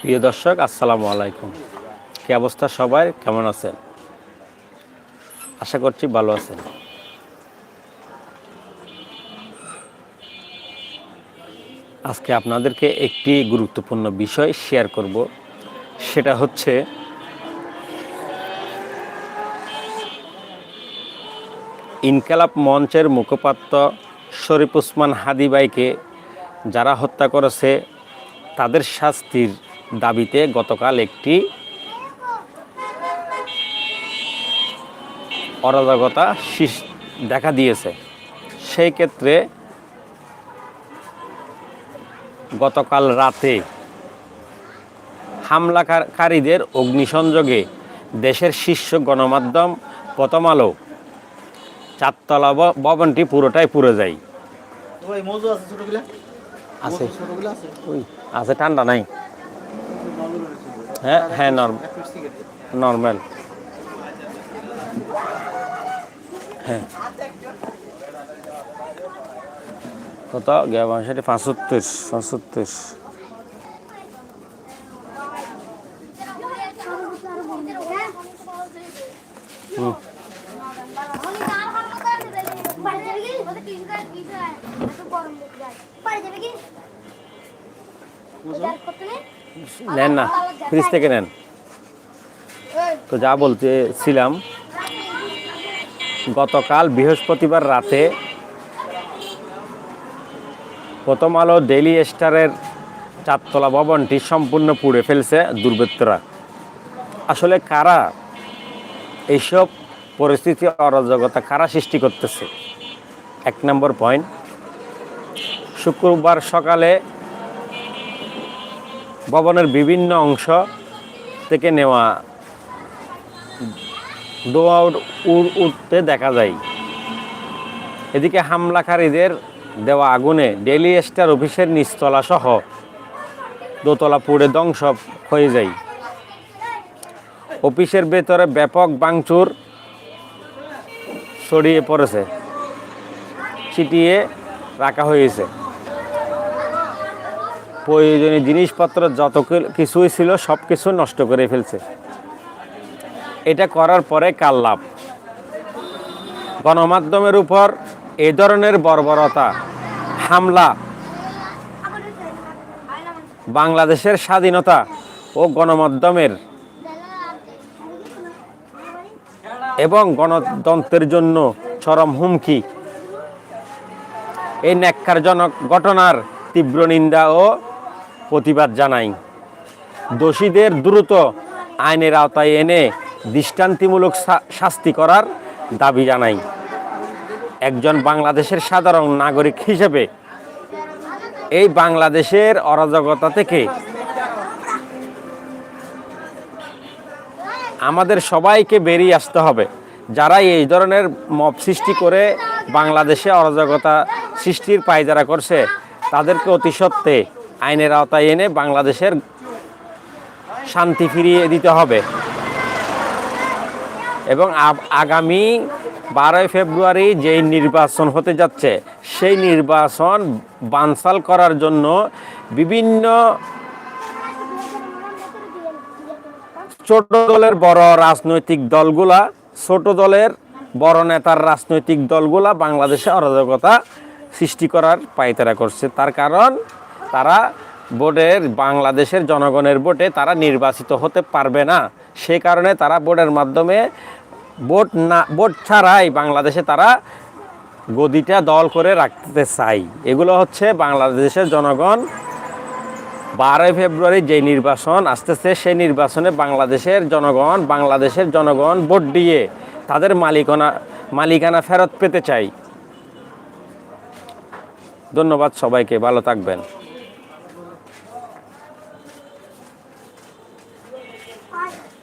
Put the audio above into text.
প্রিয় দর্শক, আসসালামু আলাইকুম। কি অবস্থা সবাই? কেমন আছেন? আশা করছি ভালো আছেন। আজকে আপনাদেরকে একটি গুরুত্বপূর্ণ বিষয় শেয়ার করব। সেটা হচ্ছে ইনকালাব মঞ্চের মুখপাত্র শরীফ উসমান হাদিবাইকে যারা হত্যা করেছে, তাদের শাস্তির দাবিতে গতকাল একটি অরাজকতা দেখা দিয়েছে। সেই ক্ষেত্রে গতকাল রাতে হামলাকারীদের অগ্নিসংযোগে দেশের শীর্ষ গণমাধ্যম প্রথম আলো চারতলা ভবনটি পুরোটাই পুড়ে যায়। আছে ঠান্ডা নাই। হ্যাঁ হ্যাঁ নর্মাল। হ্যাঁ। কত? সেটা পাঁচসত্তর হুম। নেন না। ফ্রিজ থেকে নেন। তো যা বলতেছিলাম, গতকাল বৃহস্পতিবার রাতে প্রথম আলো ডেইলি স্টারের চারতলা ভবনটি সম্পূর্ণ পুড়ে ফেলছে দুর্বৃত্তরা। আসলে কারা এইসব পরিস্থিতি অরাজকতা কারা সৃষ্টি করতেছে? এক নম্বর পয়েন্ট শুক্রবার সকালে ভবনের বিভিন্ন অংশ থেকে নেওয়া দোয়া উড় উঠতে দেখা যায়। এদিকে হামলাকারীদের দেওয়া আগুনে ডেলি স্টার অফিসের নিচতলা সহ দোতলা পুড়ে ধ্বংস হয়ে যায়। অফিসের ভেতরে ব্যাপক বাংচুর ছড়িয়ে পড়েছে, ছিটিয়ে রাখা হয়েছে। প্রয়োজনীয় জিনিসপত্র যত কিছুই ছিল, সব কিছু নষ্ট করে ফেলছে। এটা করার পরে কাল লাভ? গণমাধ্যমের উপর এই ধরনের বর্বরতা, হামলা, বাংলাদেশের স্বাধীনতা ও গণমাধ্যমের এবং গণতন্ত্রের জন্য চরম হুমকি, এই ন্যাক্কারজনক ঘটনার তীব্র নিন্দা ও প্রতিবাদ জানাই। দোষীদের দ্রুত আইনের আওতায় এনে দৃষ্টান্তিমূলক শাস্তি করার দাবি জানাই। একজন বাংলাদেশের সাধারণ নাগরিক হিসেবে এই বাংলাদেশের অরাজকতা থেকে আমাদের সবাইকে বেরিয়ে আসতে হবে। যারা এই ধরনের মব সৃষ্টি করে বাংলাদেশে অরাজকতা সৃষ্টির পায়দারা করছে, তাদেরকে অতি সত্ত্বে আইনের আওতায় এনে বাংলাদেশের শান্তি ফিরিয়ে দিতে হবে। এবং আগামী বারোই ফেব্রুয়ারি যেই নির্বাচন হতে যাচ্ছে, সেই নির্বাচন বানসাল করার জন্য বিভিন্ন ছোট দলের বড় রাজনৈতিক দলগুলা, ছোট দলের বড় নেতার রাজনৈতিক দলগুলা বাংলাদেশে অরাজকতা সৃষ্টি করার পায়তারা করছে। তার কারণ তারা বোর্ডের, বাংলাদেশের জনগণের ভোটে তারা নির্বাচিত হতে পারবে না। সে কারণে তারা ভোটের মাধ্যমে ভোট না, ভোট ছাড়াই বাংলাদেশে তারা গদিটা দল করে রাখতে চাই। এগুলো হচ্ছে বাংলাদেশের জনগণ। বারোই ফেব্রুয়ারি যে নির্বাচন আসতেছে সেই নির্বাচনে বাংলাদেশের জনগণ বাংলাদেশের জনগণ ভোট দিয়ে তাদের মালিকানা মালিকানা ফেরত পেতে চাই। ধন্যবাদ সবাইকে, ভালো থাকবেন। Pop.